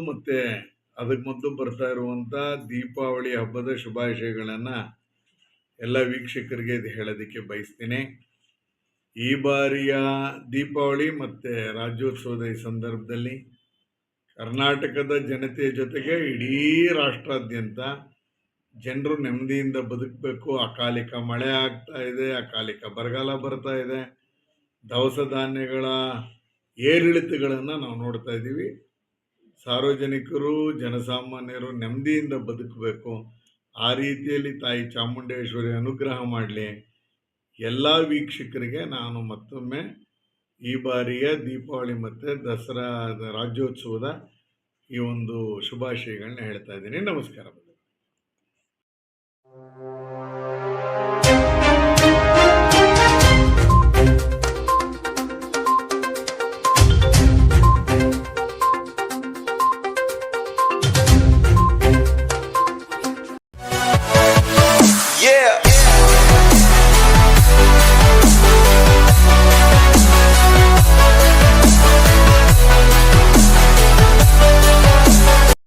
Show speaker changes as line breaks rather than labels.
ಮತ್ತು ಅದಕ್ಕೆ ಮೊದಲು ಬರ್ತಾ ಇರುವಂಥ ದೀಪಾವಳಿ ಹಬ್ಬದ ಶುಭಾಶಯಗಳನ್ನು ಎಲ್ಲ ವೀಕ್ಷಕರಿಗೆ ಇದು ಹೇಳೋದಕ್ಕೆ ಬಯಸ್ತೀನಿ. ಈ ಬಾರಿಯ ದೀಪಾವಳಿ ಮತ್ತು ರಾಜ್ಯೋತ್ಸವದ ಈ ಸಂದರ್ಭದಲ್ಲಿ ಕರ್ನಾಟಕದ ಜನತೆಯ ಜೊತೆಗೆ ಇಡೀ ರಾಷ್ಟ್ರಾದ್ಯಂತ ಜನರು ನೆಮ್ಮದಿಯಿಂದ ಬದುಕಬೇಕು. ಅಕಾಲಿಕ ಮಳೆ ಆಗ್ತಾ ಇದೆ, ಅಕಾಲಿಕ ಬರಗಾಲ ಬರ್ತಾ ಇದೆ. ದವಸ ಧಾನ್ಯಗಳ ಏರಿಳಿತಗಳನ್ನು ನಾವು ನೋಡ್ತಾ ಇದ್ದೀವಿ. ಸಾರ್ವಜನಿಕರು, ಜನಸಾಮಾನ್ಯರು ನೆಮ್ಮದಿಯಿಂದ ಬದುಕಬೇಕು. ಆ ರೀತಿಯಲ್ಲಿ ತಾಯಿ ಚಾಮುಂಡೇಶ್ವರಿ ಅನುಗ್ರಹ ಮಾಡಲಿ. ಎಲ್ಲ ವೀಕ್ಷಕರಿಗೆ ನಾನು ಮತ್ತೊಮ್ಮೆ ಈ ಬಾರಿಯ ದೀಪಾವಳಿ ಮತ್ತು ದಸರಾ ರಾಜ್ಯೋತ್ಸವದ ಈ ಒಂದು ಶುಭಾಶಯಗಳನ್ನ ಹೇಳ್ತಾ ಇದ್ದೀನಿ. ನಮಸ್ಕಾರ.